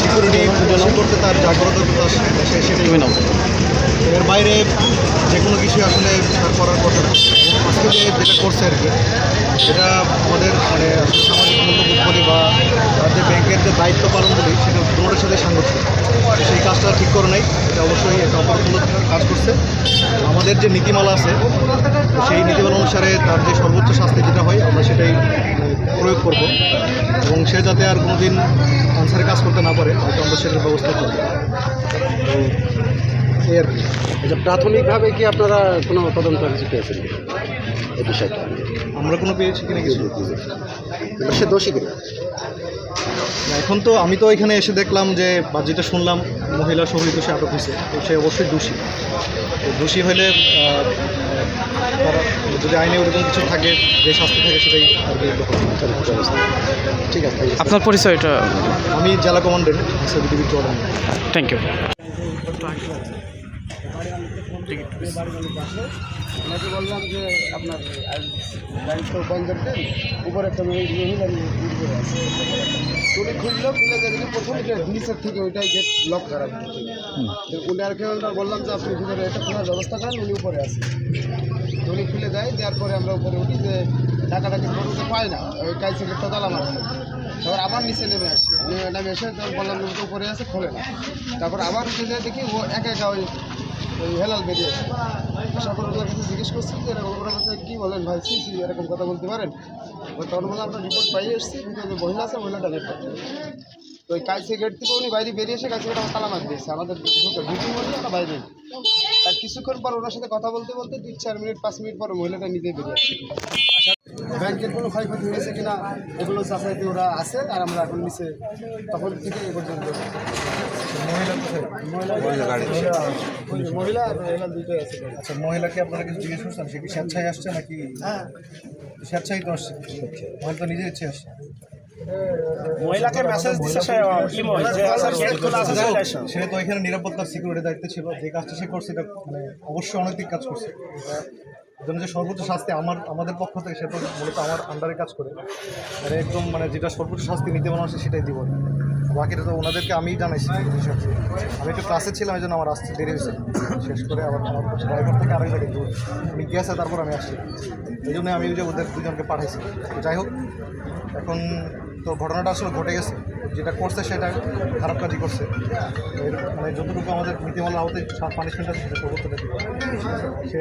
Security প্রদান করতে তার জাগ্রতা সে সেটাই মেনে এর বাইরে যে কোনো কিছু আসলে তার করার কথা না। আজকে যে যেটা করছে আর কি সেটা আমাদের মানে সামাজিক মূল্যবোধ বা যে ব্যাংকের যে দায়িত্ব পালন বলি, সেটা কোনোটার সাথে সাংঘর্ষিক। সেই কাজটা ঠিক করে নাই। এটা অবশ্যই একটা অপরাধমূলক কাজ করছে। আমাদের যে নীতিমালা আছে তো সেই নীতিমালা অনুসারে তার যে সর্বোচ্চ শাস্তি যেটা হয় আমরা সেটাই প্রয়োগ করব। এবং সে যাতে আর কোনোদিন আনসারে কাজ করতে না পারে হয়তো আমরা সেটার ব্যবস্থা করব। তো এই আর কি। আচ্ছা প্রাথমিকভাবে কি আপনারা কোনো তদন্ত কিছু পেয়েছেন এই বিষয়টা। আমরা কোনো পেয়েছি কিনা কিছু? সে দোষী কিনা? এখন তো আমি তো এখানে এসে দেখলাম যে বা যেটা শুনলাম মহিলা শহীদ সে আটক হয়েছে। তো সে অবশ্যই দোষী। তো দোষী হলে যদি আইনে ওরকম কিছু থাকে যে শাস্তি থাকে সেটাই আর কি। ঠিক আছে. আপনার পরিচয়টা আমি জেলা কমান্ডেন্ট এসএবিটিভি চৌরান থ্যাংক ইউ ওনাকে বললাম যে আপনার তো বন্ধের দেন উপরে একটা মেয়ে- মহিলা উনি খুললো খুলে দেখি প্রথমে যে নিচের থেকে ওইটাই গেট লক করা। তো উনি আর কেউ বললাম যে আপনি ভিতরে এটা খোলার ব্যবস্থা করেন উনি উপরে আছে। তো উনি খুলে দেয়, দেওয়ার পরে আমরা উপরে উঠি যে টাকাটা কিন্তু উঠতে পাই না, ওই কাজ থেকে তো তালা তারপর আবার নিচে নেমে আসছে নেমে এসে তখন বললাম যে উপরে আছে, খোলে না। তারপর আবার উঠে যায়, দেখি ও একা একা ওই ওই হেলাল বেরিয়ে আসে। আসার পর ওদের কাছে জিজ্ঞেস করছি যে, এরকম ওরা কাছে কী বলেন ভাই? সি সি, এরকম কথা বলতে পারেন? তখন বললাম আমরা রিপোর্ট পাইয়ে এসেছি, কিন্তু মহিলা আছে, মহিলাটা গেট তো ওই কাছে গেট থেকে উনি বাইরে বেরিয়ে এসে কাছে গেট আমার তালা মার দিয়েছে। আমাদের ঢুকে ঢুকি মধ্যে আমরা বাইরে। আর কিছুক্ষণ পর ওনার সাথে কথা বলতে বলতে দুই চার মিনিট পাঁচ মিনিট পর মহিলাটা নিজেই বেরিয়ে আসে। ব্যাংকের কোনো ক্ষয়ক্ষতি হয়েছে কিনা এগুলো যাচাইতে ওরা আছে আর আমরা এখন নিচে তখন থেকে এ পর্যন্ত মহিলা আচ্ছা মহিলাকে আপনারা কিছু জিজ্ঞেস করছেন? সে কি স্বেচ্ছায় আসছে নাকি হ্যাঁ। স্বেচ্ছায় তো আসছে? মহিলা তো নিজে ইচ্ছে আসছে। মহিলাকে মেসেজ দিচ্ছে সে যে গেট আছে সে তো এখানে নিরাপত্তার সিকিউরিটি দায়িত্ব ছিল যে কাজটা সে করছে এটা মানে অবশ্যই অনৈতিক কাজ করছে। জন্য যে সর্বোচ্চ শাস্তি আমার আমাদের পক্ষ থেকে সেটা মূলত আমার আন্ডারে কাজ করে। মানে একদম মানে যেটা সর্বোচ্চ শাস্তি নিতে মানুষ সেটাই দিব। বাকিটা তো ওনাদেরকে আমিই জানাইছি আমি একটু ক্লাসে ছিলাম এই জন্য আমার আসতে দেরি হয়েছে। শেষ করে আবার আমার ড্রাইভার থেকে আরেক জায়গায় দূর। উনি গেছে তারপর আমি আসছি। এই জন্য আমি যে ওদের দুজনকে পাঠাইছি। যাই হোক এখন তো ঘটনাটা আসলে ঘটে গেছে। যেটা করছে সেটা খারাপ কাজই করছে। মানে যতটুকু আমাদের নীতিমালা আওতায় পানিশমেন্ট আছে সেটা সর্বোচ্চ হবে। সে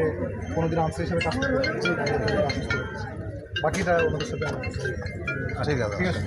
কোনোদিন আনসার হিসেবে কাজ। বাকিটা ওনাদের সাথে ঠিক আছে। ঠিক আছে।